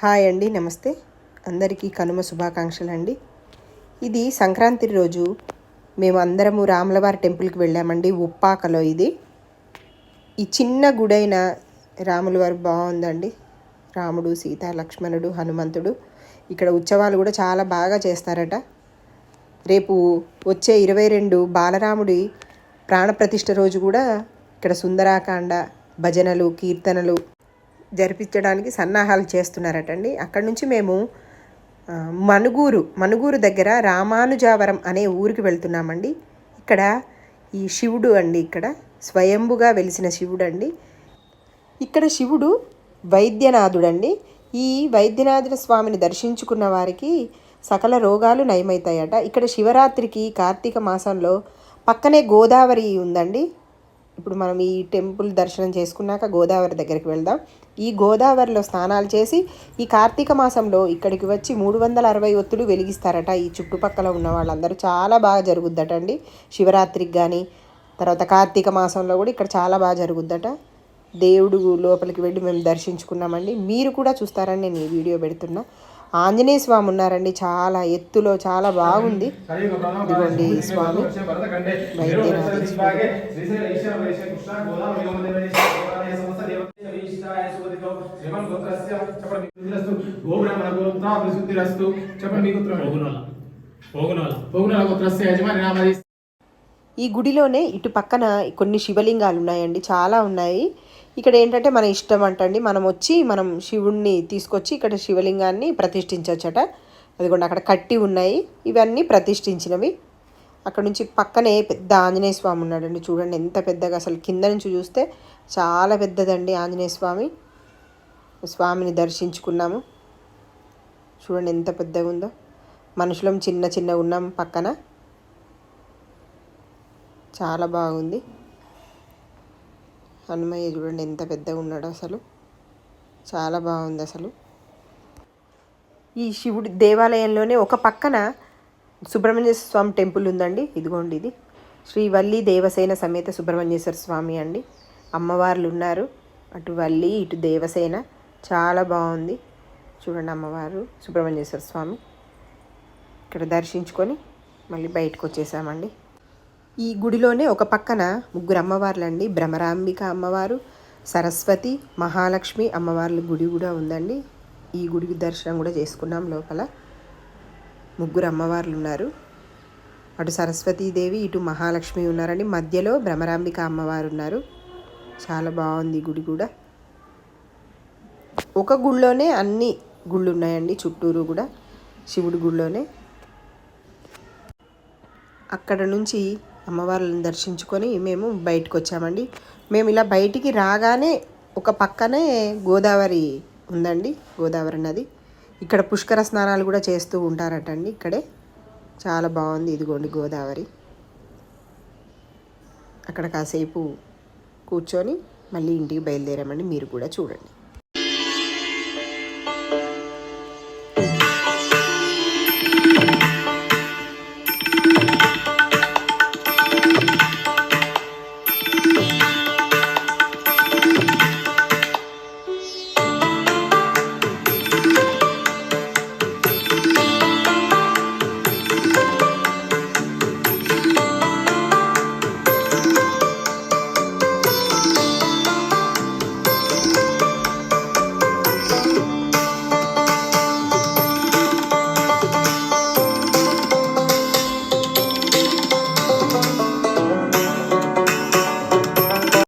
Hi అండి నమస్తే. అందరికీ కనుమ శుభాకాంక్షలు అండి ఇది సంక్రాంతి రోజు మేము అందరము రాములవారి టెంపుల్కి వెళ్ళామండి ఉప్పాకలో ఇది. ఈ చిన్న గుడైన రాముల వారు బాగుందండి. రాముడు సీత లక్ష్మణుడు హనుమంతుడు. ఇక్కడ ఉత్సవాలు కూడా చాలా బాగా చేస్తారట. రేపు వచ్చే ఇరవై రెండు బాలరాముడి ప్రాణప్రతిష్ఠ రోజు కూడా ఇక్కడ సుందరాకాండ భజనలు కీర్తనలు జరిపించడానికి సన్నాహాలు చేస్తున్నారటండి. అక్కడి నుంచి మేము మణుగూరు మనుగూరు మనుగూరు దగ్గర రామానుజావరం అనే ఊరికి వెళ్తున్నామండి. ఇక్కడ ఈ శివుడు అండి ఇక్కడ స్వయంభుగా వెలిసిన శివుడు అండి ఇక్కడ శివుడు వైద్యనాథుడండి. ఈ వైద్యనాథుల స్వామిని దర్శించుకున్న వారికి సకల రోగాలు నయమవుతాయట. ఇక్కడ శివరాత్రికి కార్తీక మాసంలో పక్కనే గోదావరి ఉందండి. ఇప్పుడు మనం ఈ టెంపుల్ దర్శనం చేసుకున్నాక గోదావరి దగ్గరికి వెళ్దాం. ఈ గోదావరిలో స్నానాలు చేసి ఈ కార్తీక మాసంలో ఇక్కడికి వచ్చి మూడు వందల అరవై ఒత్తులు వెలిగిస్తారట ఈ చుట్టుపక్కల ఉన్న వాళ్ళందరూ. చాలా బాగా జరుగుద్దట అండి శివరాత్రికి కానీ తర్వాత కార్తీక మాసంలో కూడా ఇక్కడ చాలా బాగా జరుగుద్దట. దేవుడు లోపలికి వెళ్ళి మేము దర్శించుకున్నామండి. మీరు కూడా చూస్తారని నేను ఈ వీడియో పెడుతున్నా. ఆంజనేయ స్వామి ఉన్నారండి చాలా ఎత్తులో చాలా బాగుంది. ఇదిగోండి స్వామి. వైద్యనాథ స్వామి ఈ గుడిలోనే ఇటు పక్కన కొన్ని శివలింగాలు ఉన్నాయండి చాలా ఉన్నాయి. ఇక్కడ ఏంటంటే మన ఇష్టం అంటండి మనం వచ్చి మనం శివుణ్ణి తీసుకొచ్చి ఇక్కడ శివలింగాన్ని ప్రతిష్ఠించవచ్చట. అదిగోండి అక్కడ కట్టి ఉన్నాయి ఇవన్నీ ప్రతిష్ఠించినవి. అక్కడ నుంచి పక్కనే పెద్ద ఆంజనేయ స్వామి ఉన్నాడండి చూడండి ఎంత పెద్దగా అసలు కింద నుంచి చూస్తే చాలా పెద్దదండి ఆంజనేయ స్వామి. స్వామిని దర్శించుకున్నాము. చూడండి ఎంత పెద్దగా ఉందో మనుషులం చిన్న చిన్న ఉన్నాం పక్కన. చాలా బాగుంది. హనుమయ్య చూడండి ఎంత పెద్దగా ఉన్నాడు అసలు. చాలా బాగుంది అసలు. ఈ శివుడి దేవాలయంలోనే ఒక పక్కన సుబ్రహ్మణ్యేశ్వర స్వామి టెంపుల్ ఉందండి. ఇదిగోండి ఇది. శ్రీ వల్లి దేవసేన సమేత సుబ్రహ్మణ్యేశ్వర స్వామి అండి. అమ్మవార్లు ఉన్నారు. అటు వల్లి ఇటు దేవసేన. చాలా బాగుంది. చూడండి అమ్మవారు సుబ్రహ్మణ్యేశ్వర స్వామి. ఇక్కడ దర్శించుకొని మళ్ళీ బయటకు వచ్చేసామండి. ఈ గుడిలోనే ఒక పక్కన ముగ్గురు అమ్మవార్లండి. భ్రమరాంబిక అమ్మవారు సరస్వతి మహాలక్ష్మి అమ్మవార్ల గుడి కూడా ఉందండి. ఈ గుడికి దర్శనం కూడా చేసుకున్నాం లోపల. ముగ్గురు అమ్మవార్లు ఉన్నారు అటు సరస్వతీదేవి ఇటు మహాలక్ష్మి ఉన్నారండి. మధ్యలో భ్రమరాంబిక అమ్మవారు ఉన్నారు చాలా బాగుంది గుడి కూడా. ఒక గుడిలోనే అన్ని గుళ్ళు ఉన్నాయండి చుట్టూరు కూడా. శివుడి గుడిలోనే. అక్కడ నుంచి అమ్మవార్లను దర్శించుకొని మేము బయటకు వచ్చామండి. మేము ఇలా బయటికి రాగానే ఒక పక్కనే గోదావరి ఉందండి గోదావరి నది. ఇక్కడ పుష్కర స్నానాలు కూడా చేస్తూ ఉంటారటండి ఇక్కడే. చాలా బాగుంది ఇదిగోండి గోదావరి. అక్కడ కాసేపు కూర్చొని మళ్ళీ ఇంటికి బయలుదేరామండి. మీరు కూడా చూడండి.